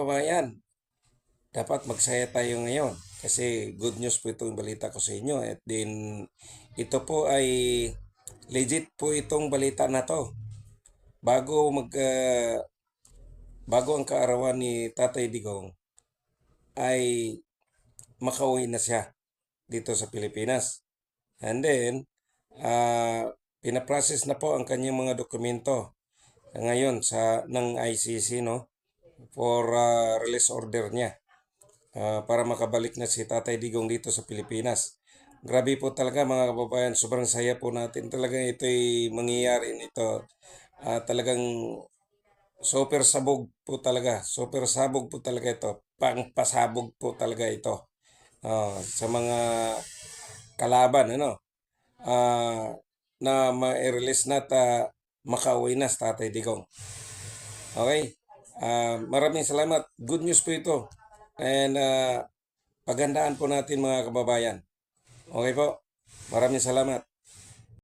Kabayan, dapat magsaya tayo ngayon kasi good news po itong balita ko sa inyo at din ito po ay legit po itong balita na to. Bago mag ah, bago ang kaarawan ni Tatay Digong ay makauwi na siya dito sa Pilipinas. And then, ah pinaprocess na po ang kanyang mga dokumento ngayon sa ng ICC no for ah, release order niya ah, para makabalik na si Tatay Digong dito sa Pilipinas. Grabe po talaga mga kababayan, sobrang saya po natin. Talagang ito'y mangyayari nito. Ah, talagang super sabog po talaga. Super sabog po talaga ito. Pangpasabog po talaga ito. Ah, sa mga kalaban, ano? Ah, na ma-release na at ah, makauwi na si Tatay Digong. Okay? Ah, maraming salamat. Good news po ito. And ah, pagandaan po natin mga kababayan. Okay po? Maraming salamat.